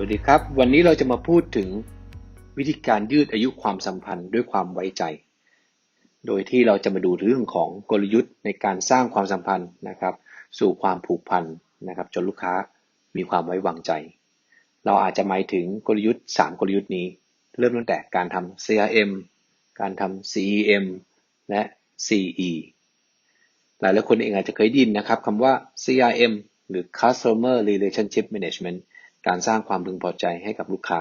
วัสดีครับ วันนี้เราจะมาพูดถึงวิธีการยืดอายุความสัมพันธ์ด้วยความไว้ใจ โดยที่เราจะมาดูเรื่องของกลยุทธ์ในการสร้างความสัมพันธ์นะครับ สู่ความผูกพันนะครับ จนลูกค้ามีความไว้วางใจ เราอาจจะหมายถึงกลยุทธ์ 3 กลยุทธ์นี้ เริ่มตั้งแต่การทำ CRM การทำ CEM และ CE หลายหลายคนเองอาจจะเคยได้ยินนะครับคำว่า CRM หรือ Customer Relationship Management การสร้างความพึงพอใจให้กับลูกค้า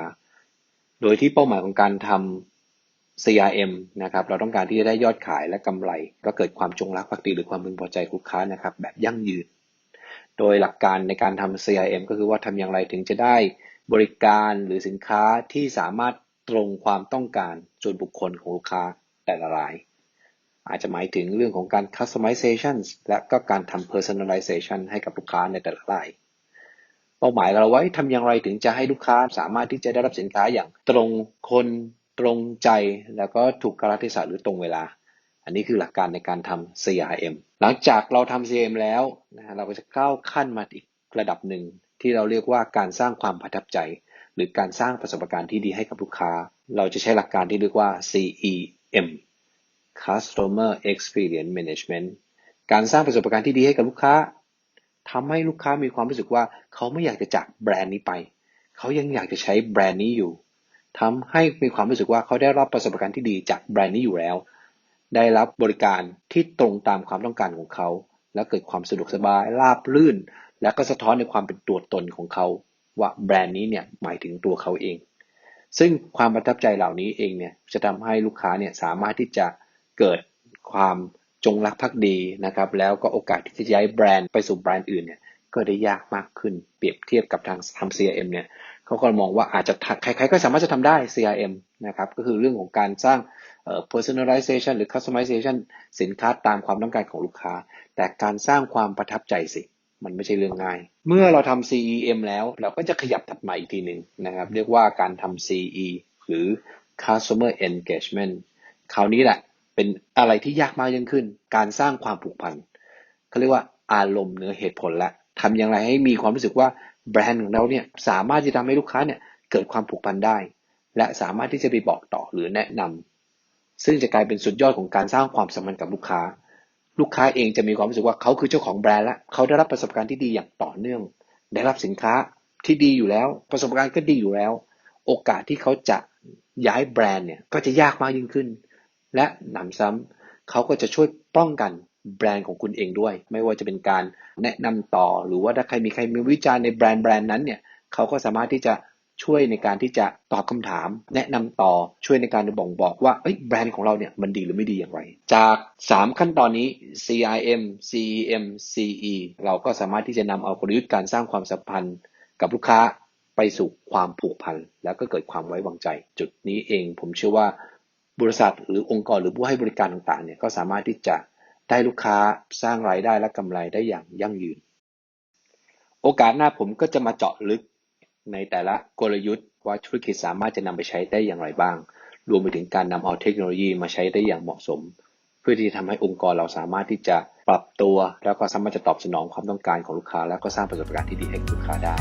โดยที่เป้าหมายของการทำ CRM นะครับ เราต้องการที่จะได้ยอดขายและกำไร ก็เกิดความจงรักภักดีหรือความพึงพอใจลูกค้านะครับ แบบยั่งยืน โดยหลักการในการทำ CRM ก็คือว่าทำอย่างไรถึงจะได้บริการหรือสินค้าที่สามารถตรงความต้องการส่วนบุคคลของลูกค้าแต่ละราย อาจจะหมายถึงเรื่องของการ customization และก็การทำ personalization ให้กับลูกค้าในแต่ละราย เป้าหมายเราไว้ทำอย่างไรถึงจะให้ลูกค้าสามารถที่จะได้รับสินค้าอย่างตรงคนตรงใจแล้วก็ถูกกาลเทศะหรือตรงเวลา อันนี้คือหลักการในการทำ CRM หลังจากเราทำ CRM แล้วนะฮะเราก็จะก้าวขั้นมาอีกระดับหนึ่งที่เราเรียกว่าการสร้างความประทับใจ หรือการสร้างประสบการณ์ที่ดีให้กับลูกค้า เราจะใช้หลักการที่เรียกว่า CEM Customer Experience Management การสร้างประสบการณ์ที่ดีให้กับลูกค้า ทำให้ลูกค้ามีความรู้สึกว่าเขาไม่อยากจะจากแบรนด์นี้ไป เขายังอยากจะใช้แบรนด์นี้อยู่ทำให้มีความรู้สึกว่าเขาได้รับประสบการณ์ที่ดีจากแบรนด์นี้อยู่แล้ว ได้รับบริการที่ตรงตามความต้องการของเขา และเกิดความสะดวกสบายราบรื่น และก็สะท้อนในความเป็นตัวตนของเขา ว่าแบรนด์นี้เนี่ยหมายถึงตัวเขาเอง ซึ่งความประทับใจเหล่านี้เองเนี่ยจะทำให้ลูกค้าเนี่ยสามารถที่จะเกิดความ จงรักภักดีนะครับ แล้วก็โอกาสที่จะย้ายแบรนด์ไปสู่แบรนด์อื่นเนี่ยก็ได้ยากมากขึ้นเปรียบเทียบกับทางทำ CRM เนี่ยเขาก็มองว่าอาจจะใครๆก็สามารถจะทำได้ CRM นะครับก็คือเรื่องของการสร้าง personalization หรือ customization สินค้าตามความต้องการของลูกค้า แต่การสร้างความประทับใจสิ มันไม่ใช่เรื่องง่าย เมื่อเราทำ CEM แล้ว เราก็จะขยับถัดมาอีกทีหนึ่งนะครับ เรียกว่าการทำ CE หรือ customer engagement คราวนี้แหละ เป็นอะไรที่ยากมากยิ่งขึ้น การสร้างความผูกพันเขาเรียกว่าอารมณ์เหนือเหตุผลและทำอย่างไรให้มีความรู้สึกว่าแบรนด์ของเราเนี่ยสามารถที่จะทำให้ลูกค้าเนี่ยเกิดความผูกพันได้ และสามารถที่จะไปบอกต่อหรือแนะนำซึ่งจะกลายเป็นสุดยอดของการสร้างความสัมพันธ์กับลูกค้า ลูกค้าเองจะมีความรู้สึกว่าเขาคือเจ้าของแบรนด์และเขาได้รับประสบการณ์ที่ดีอย่างต่อเนื่อง ได้รับสินค้าที่ดีอยู่แล้ว ประสบการณ์ก็ดีอยู่แล้ว โอกาสที่เขาจะย้ายแบรนด์เนี่ยก็จะยากมากยิ่งขึ้น และหนำซ้ำเขาก็จะช่วยป้องกันแบรนด์ของคุณเองด้วย ไม่ว่าจะเป็นการแนะนำต่อ หรือว่าถ้าใครมีใครมีวิจารณ์ในแบรนด์แบรนด์นั้นเนี่ยเขาก็สามารถที่จะช่วยในการที่จะตอบคำถาม แนะนำต่อช่วยในการบ่งบอกว่าแบรนด์ของเราเนี่ยมันดีหรือไม่ดีอย่างไร จาก 3 ขั้นตอนนี้ CRM CEM CE เราก็สามารถที่จะนำเอากลยุทธ์การสร้างความสัมพันธ์ กับลูกค้าไปสู่ความผูกพัน แล้วก็เกิดความไว้วางใจ จุดนี้เองผมเชื่อว่า บริษัทหรือองค์กรหรือผู้ให้บริการต่างๆเนี่ยก็สามารถที่จะได้ลูกค้าสร้างรายได้และกำไรได้อย่างยั่งยืน โอกาสหน้าผมก็จะมาเจาะลึกในแต่ละกลยุทธ์ว่าธุรกิจสามารถจะนำไปใช้ได้อย่างไรบ้าง รวมไปถึงการนำเอาเทคโนโลยีมาใช้ได้อย่างเหมาะสม เพื่อที่จะทำให้องค์กรเราสามารถที่จะปรับตัว แล้วก็สามารถจะตอบสนองความต้องการของลูกค้า แล้วก็สร้างประสบการณ์ที่ดีให้ลูกค้าได้